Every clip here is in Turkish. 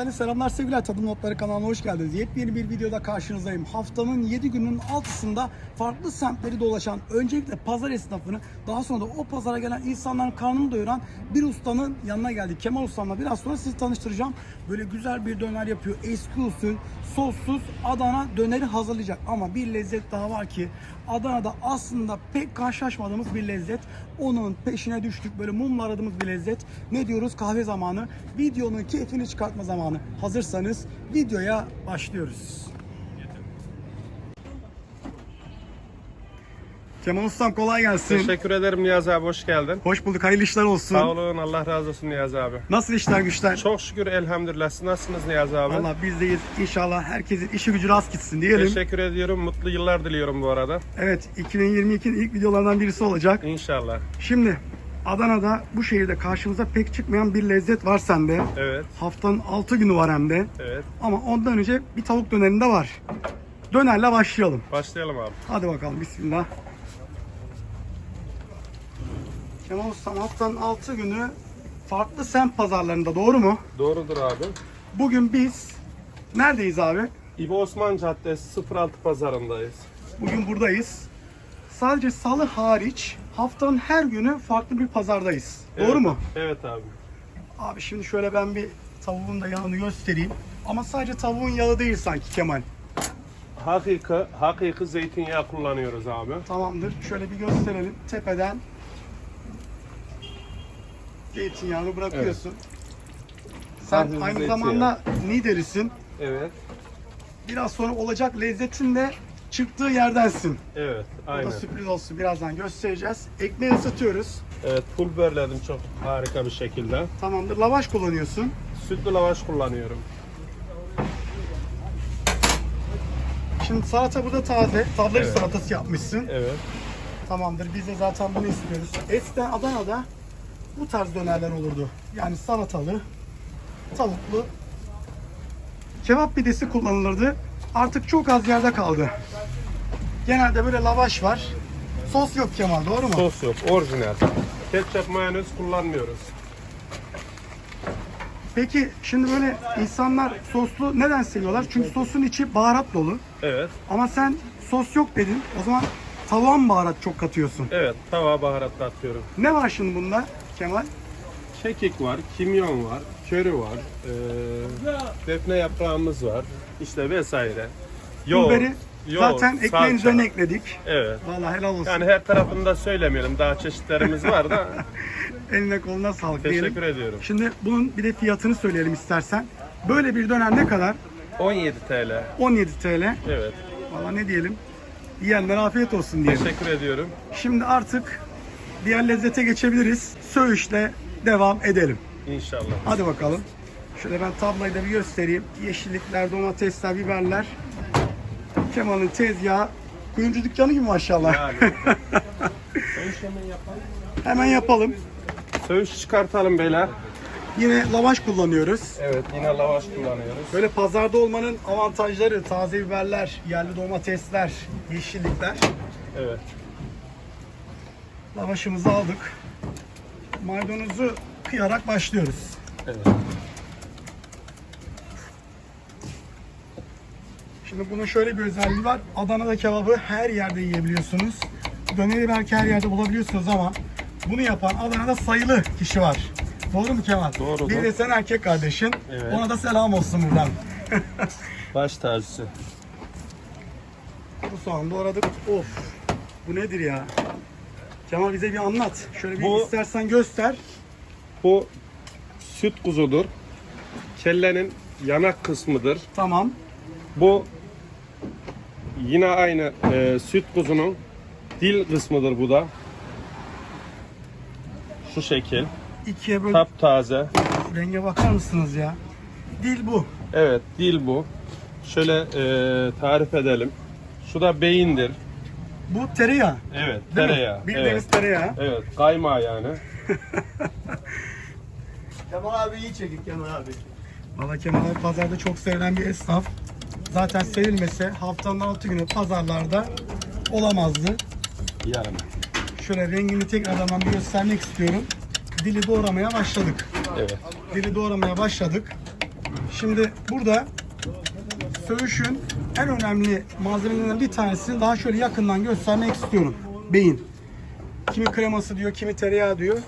Efendim selamlar sevgiler Tadım Notları kanalına hoş geldiniz. Yepyeni bir videoda karşınızdayım. Haftanın 7 gününün altısında farklı semtleri dolaşan, öncelikle pazar esnafını, daha sonra da o pazara gelen insanların karnını doyuran bir ustanın yanına geldik. Kemal Ustam'la biraz sonra sizi tanıştıracağım. Böyle güzel bir döner yapıyor. Eski usul, sossuz Adana döneri hazırlayacak. Ama bir lezzet daha var ki Adana'da aslında pek karşılaşmadığımız bir lezzet. Onun peşine düştük. Böyle mumla aradığımız bir lezzet. Ne diyoruz? Kahve zamanı. Videonun keyfini çıkartma zamanı. Hazırsanız videoya başlıyoruz. Kemal Ustam kolay gelsin. Teşekkür ederim Niyazi abi hoş geldin. Hoş bulduk. Hayırlı işler olsun. Sağ olun Allah razı olsun Niyazi abi. Nasıl işler güçler? Çok şükür elhamdülillah siz nasılsınız Niyazi abi? Valla bizdeyiz. İnşallah herkesin işi gücü rast gitsin diyelim. Teşekkür ediyorum mutlu yıllar diliyorum bu arada. Evet 2022'nin ilk videolarından birisi olacak. İnşallah. Şimdi Adana'da bu şehirde karşımıza pek çıkmayan bir lezzet var sende. Evet Haftanın 6 günü var hem de. evet Ama ondan önce bir tavuk dönerinde var. Dönerle başlayalım. başlayalım abi. Hadi bakalım bismillah. Kemal Ustam haftanın 6 günü farklı semt pazarlarında doğru mu? Doğrudur abi. Bugün biz neredeyiz abi? İbo Osman Caddesi 06 pazarındayız. Bugün buradayız. Sadece salı hariç haftanın her günü farklı bir pazardayız. Doğru Evet. mu? Evet abi. Abi şimdi şöyle ben bir tavuğun da yağını göstereyim. Ama sadece tavuğun yağı değil sanki Kemal. Hakiki, hakiki zeytinyağı kullanıyoruz abi. Tamamdır. Şöyle bir gösterelim. Tepeden zeytinyağını bırakıyorsun. Sen Hafif aynı zeytinyağı. zamanda Niğdelisin. Evet. Biraz sonra olacak lezzetin de çıktığı yerdensin. Evet Bu da sürpriz olsun. Birazdan göstereceğiz. Ekmeği ısıtıyoruz. Evet full börledim çok harika bir şekilde. Tamamdır. Lavaş kullanıyorsun. Sütlü lavaş kullanıyorum. Şimdi salata burada taze. Tablacı Evet. salatası yapmışsın. Evet. Tamamdır. Biz de zaten bunu istiyoruz. Eskiden Adana'da bu tarz dönerler olurdu. Yani salatalı, tavuklu. Kebap pidesi kullanılırdı. Artık çok az yerde kaldı. Genelde böyle lavaş var. Sos yok Kemal doğru mu? Sos yok orijinal. Ketçap mayonez kullanmıyoruz. Peki şimdi böyle insanlar soslu neden seviyorlar? Çünkü sosun içi baharat dolu. Evet. Ama sen sos yok dedin. O zaman tavuğa mı baharat çok katıyorsun? Evet, tava baharatlı atıyorum. Ne var şimdi bunda Kemal? Kekik var, kimyon var, köri var, eee defne yaprağımız var, işte vesaire. Yoğurt, Pulveri yoğurt, zaten ekmeğin salça. üzerine ekledik. Evet. Vallahi helal olsun. Yani her tarafını da söylemeyelim. Daha çeşitlerimiz var da Eline koluna sağlık diyelim. teşekkür ediyorum. Şimdi bunun bir de fiyatını söyleyelim istersen. Böyle bir döner ne kadar? 17 TL. 17 TL. Evet. Valla ne diyelim? Yiyenlere afiyet olsun diyelim. Teşekkür ediyorum. Şimdi artık diğer lezzete geçebiliriz. Söğüşle devam edelim. İnşallah. Hadi bakalım. Şöyle ben tablayı da bir göstereyim. Yeşillikler, domatesler, biberler. Kemal'in tezgahı. Kuyumcu dükkanı gibi maşallah. Yani. Söğüş hemen yapalım. Hemen yapalım. Söğüş çıkartalım beyler. Yine lavaş kullanıyoruz. Evet, yine lavaş kullanıyoruz. Böyle pazarda olmanın avantajları taze biberler, yerli domatesler, yeşillikler. Evet. Lavaşımızı aldık. Maydanozu kıyarak başlıyoruz. Evet. Şimdi bunun şöyle bir özelliği var. Adana'da kebabı her yerde yiyebiliyorsunuz. Döneri belki her yerde bulabiliyorsunuz ama bunu yapan Adana'da sayılı kişi var. Doğru mu Kemal? Doğrudur. Bir de sen erkek kardeşin. Evet. Ona da selam olsun buradan. Baş tacısı. Bu soğanı doğradık. Of. Bu nedir ya? Kemal bize bir anlat. Şöyle bir Bu- istersen göster. Bu süt kuzudur. Kellenin yanak kısmıdır. Tamam. Bu yine aynı e, süt kuzunun dil kısmıdır bu da. Şu şekil. İkiye böl. Taptaze. Renge bakar mısınız ya? Dil bu. Evet dil bu. Şöyle e, tarif edelim. Şu da beyindir. Bu tereyağı. Evet Değil mi? tereyağı. Bildiğimiz Evet. tereyağı. evet kaymağı yani. Kemal abi iyi çekik Kemal abi. Valla Kemal abi pazarda çok sevilen bir esnaf. Zaten sevilmese haftanın 6 günü pazarlarda olamazdı. Yani. Şöyle rengini tekrardan bir göstermek istiyorum. Dili doğramaya başladık. Evet. Dili doğramaya başladık. Şimdi burada söğüşün en önemli malzemelerinden bir tanesini daha şöyle yakından göstermek istiyorum. Beyin. Kimi kreması diyor, kimi tereyağı diyor.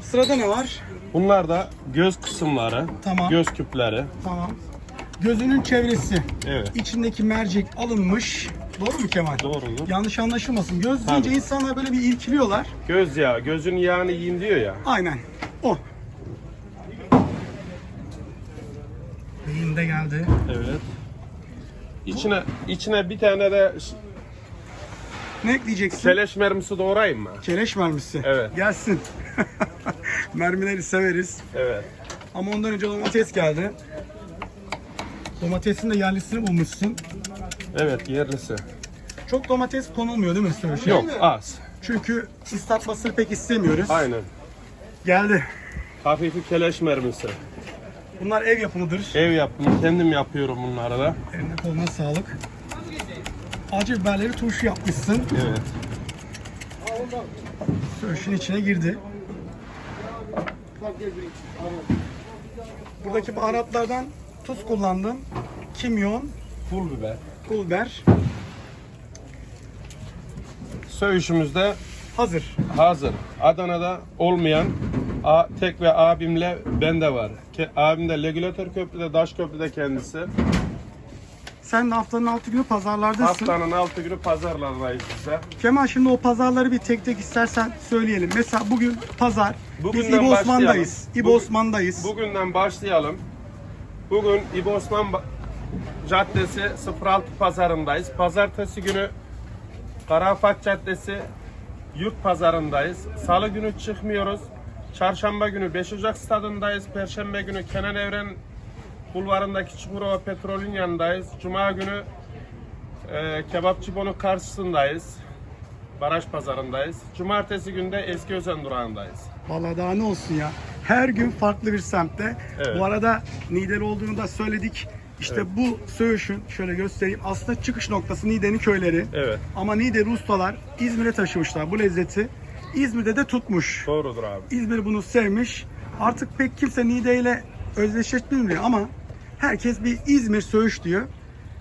Sırada ne var? Bunlar da göz kısımları, Tamam. göz küpleri. Tamam. Gözünün çevresi. Evet. İçindeki mercek alınmış. Doğru mu Kemal? Doğrudur. Yanlış anlaşılmasın. Göz deyince Tabii. insanlar böyle bir irkiliyorlar. Göz yağı, gözün yağını yiyin diyor ya. Aynen. O. Beyin de geldi. Evet. İçine içine bir tane de Ne ekleyeceksin? keleş mermisi doğrayayım mı? Keleş mermisi. Evet. Gelsin. Mermileri severiz. Evet. Ama ondan önce domates geldi. Domatesin de yerlisini bulmuşsun. Evet, yerlisi. Çok domates konulmuyor değil mi söğüşe? Yok, az. Çünkü ıslatmasını pek istemiyoruz. Aynen. Geldi. Hafifi keleş mermisi. Bunlar ev yapımıdır. Ev yapımı, kendim yapıyorum bunları da. Eline koluna sağlık. Acı biberleri turşu yapmışsın. Evet. Söğüşün içine girdi. Buradaki baharatlardan tuz kullandım. Kimyon, Pul biber. pul biber Söğüşümüzde hazır. hazır. Adana'da olmayan a, tek ve abimle bende var. Ke, abim de regülatör köprüde, Daş köprüde kendisi. Sen de haftanın altı günü pazarlardasın. Haftanın altı günü pazarlardayız bize. Kemal şimdi o pazarları bir tek tek istersen söyleyelim. Mesela bugün pazar. Biz Bugünden İbo Osman'dayız. İbo Bugün- Osman'dayız. Bugünden başlayalım. Bugün İbo Osman Caddesi 06 pazarındayız. Pazartesi günü Karafat Caddesi Yurt pazarındayız. Salı günü çıkmıyoruz. Çarşamba günü 5 Ocak stadındayız. Perşembe günü Kenan Evren Bulvarındaki Çukurova Petrol'ün yanındayız. Cuma günü e, Kebapçı Bono karşısındayız. Baraj pazarındayız. Cumartesi günde Eski Özen durağındayız. Vallahi daha ne olsun ya. Her gün farklı bir semtte. Evet. Bu arada Niğdeli olduğunu da söyledik. İşte bu söğüşün şöyle göstereyim. Aslında çıkış noktası Niğde'nin köyleri. Evet. Ama Niğdeli ustalar İzmir'e taşımışlar bu lezzeti. İzmir'de de tutmuş. Doğrudur abi. İzmir bunu sevmiş. Artık pek kimse Niğde ile özdeşleştirmiyor ama herkes bir İzmir söğüş diyor.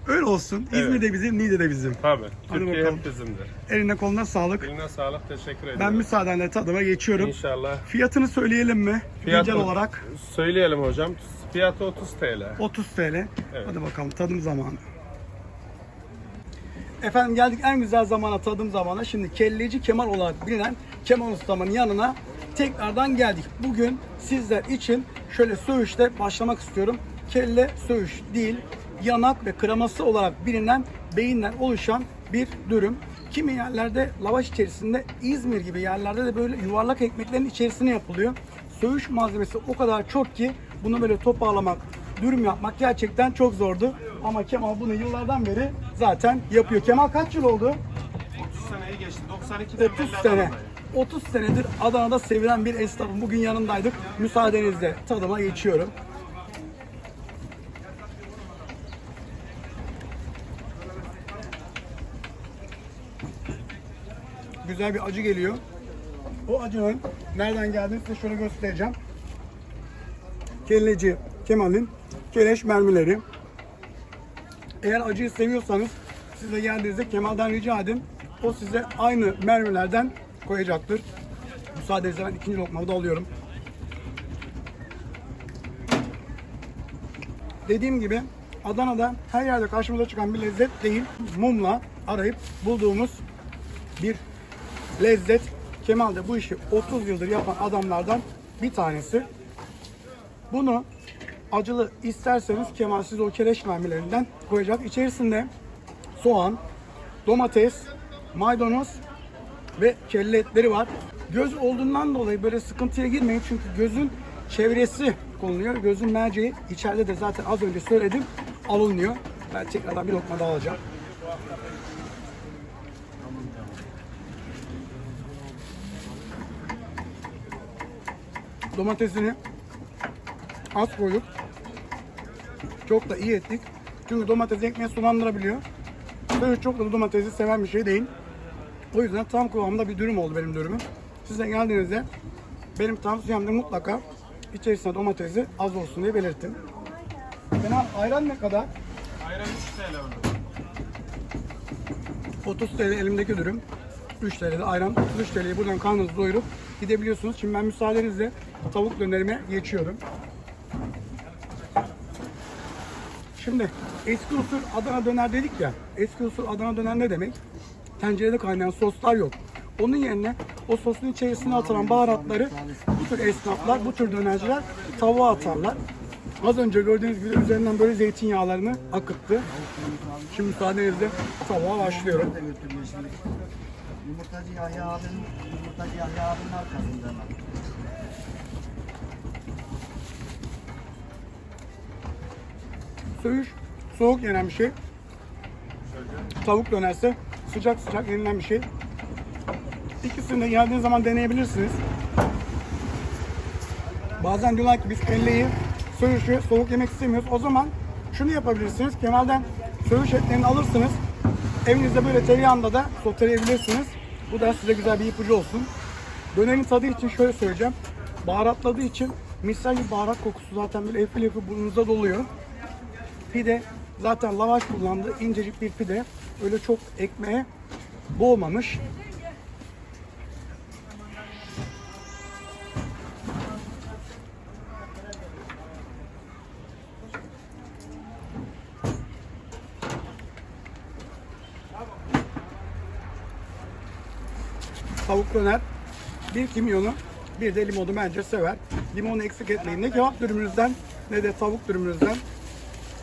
Öyle olsun. Evet. İzmir de bizim, Niğde de bizim. Tabii. Hadi Türkiye bakalım. hep bizimdir. Eline koluna sağlık. Eline sağlık. Teşekkür ederim. Ben müsaadenle tadıma geçiyorum. İnşallah. Fiyatını söyleyelim mi? Fiyatı- Güncel olarak Söyleyelim hocam. Fiyatı 30 TL. 30 TL. Evet. Hadi bakalım tadım zamanı. Efendim geldik en güzel zamana tadım zamana. Şimdi kelleci Kemal olarak bilinen Kemal Ustam'ın yanına tekrardan geldik. Bugün sizler için şöyle söğüşle başlamak istiyorum. Kelle söğüş değil, yanak ve kreması olarak bilinen beyinden oluşan bir dürüm. Kimi yerlerde lavaş içerisinde İzmir gibi yerlerde de böyle yuvarlak ekmeklerin içerisine yapılıyor. Söğüş malzemesi o kadar çok ki bunu böyle toparlamak, dürüm yapmak gerçekten çok zordu. Ama Kemal bunu yıllardan beri zaten yapıyor. Kemal kaç yıl oldu? 30 seneyi geçti. 92'den 30 sene. 30 senedir Adana'da sevilen bir esnafım. Bugün yanındaydık. Müsaadenizle tadıma geçiyorum. Güzel bir acı geliyor. O acının nereden geldiğini size şöyle göstereceğim. Kelleci Kemal'in keleş mermileri. Eğer acıyı seviyorsanız siz de geldiğinizde Kemal'den rica edin. O size aynı mermilerden koyacaktır. Müsaadenizle ben ikinci lokmamı da alıyorum. Dediğim gibi Adana'da her yerde karşımıza çıkan bir lezzet değil. Mumla arayıp bulduğumuz bir lezzet. Kemal de bu işi 30 yıldır yapan adamlardan bir tanesi. Bunu acılı isterseniz Kemal size o kereç mermilerinden koyacak. İçerisinde soğan, domates, maydanoz ve kelle etleri var. Göz olduğundan dolayı böyle sıkıntıya girmeyin çünkü gözün çevresi konuluyor. Gözün merceği içeride de zaten az önce söyledim alınıyor. Ben tekrardan bir lokma daha alacağım. Domatesini az koyduk. Çok da iyi ettik. Çünkü domates ekmeği sulandırabiliyor. Böyle çok da domatesi seven bir şey değil. O yüzden tam kıvamında bir dürüm oldu benim dürümüm. Siz de geldiğinizde benim tavsiyem de mutlaka içerisine domatesi az olsun diye belirtin. Kenan ayran ne kadar? Ayran 3 TL onu. 30 TL elimdeki dürüm. 3 TL'de ayran. 3 TL'yi buradan karnınızı doyurup gidebiliyorsunuz. Şimdi ben müsaadenizle tavuk dönerime geçiyorum. Şimdi eski usul Adana döner dedik ya. Eski usul Adana döner ne demek? Tencerede kaynayan soslar yok. Onun yerine o sosun içerisine atılan baharatları bu tür esnaflar, bu tür dönerciler tavuğa atarlar. Az önce gördüğünüz gibi üzerinden böyle zeytinyağlarını akıttı. Şimdi müsaadenizle tavuğa başlıyorum. Yumurtacı Yahya abinin, yumurtacı Yahya abinin arkasında Söğüş soğuk yenen bir şey. Tavuk dönerse sıcak sıcak yenilen bir şey. İkisini de geldiğiniz zaman deneyebilirsiniz. Bazen diyorlar ki biz kelleyi, söğüşü soğuk yemek istemiyoruz. O zaman şunu yapabilirsiniz. Kemal'den söğüş etlerini alırsınız. Evinizde böyle tereyağında da soteleyebilirsiniz. Bu da size güzel bir ipucu olsun. Dönerin tadı için şöyle söyleyeceğim. Baharatladığı için misal bir baharat kokusu zaten böyle efil efil burnunuza doluyor. Pide zaten lavaş kullandı. incecik bir pide. Öyle çok ekmeğe boğmamış. Tavuk döner. Bir kimyonu, bir de limonu bence sever. Limonu eksik etmeyin. Ne kebap dürümünüzden ne de tavuk dürümünüzden.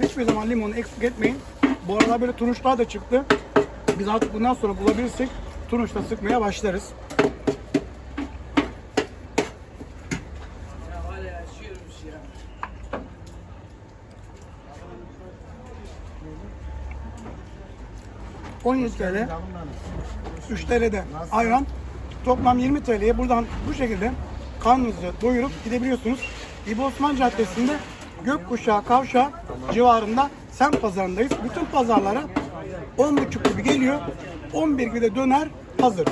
Hiçbir zaman limonu eksik etmeyin. Bu aralar böyle turunçlar da çıktı. Biz artık bundan sonra bulabilirsek turunçla sıkmaya başlarız. ...17 TL, 3 TL'de ayran, toplam 20 TL'ye buradan bu şekilde karnınızı doyurup gidebiliyorsunuz. İbo Osman Caddesi'nde Gökkuşağı Kavşağı civarında semt pazarındayız. Bütün pazarlara 10.30 gibi geliyor. 11 gibi de döner hazır.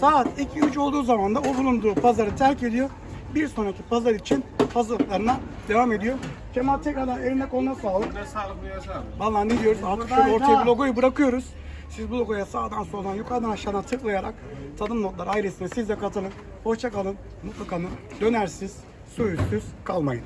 Saat 2-3 olduğu zaman da o bulunduğu pazarı terk ediyor. Bir sonraki pazar için hazırlıklarına devam ediyor. Kemal tekrardan eline koluna sağlık. Ne sağlık ne sağlık. Vallahi ne diyoruz artık şöyle ortaya bir logoyu bırakıyoruz. Siz bu logoya sağdan soldan yukarıdan aşağıdan tıklayarak Tadım Notlar ailesine siz de katılın. Hoşça kalın, mutlu kalın, dönersiz, suyusuz kalmayın.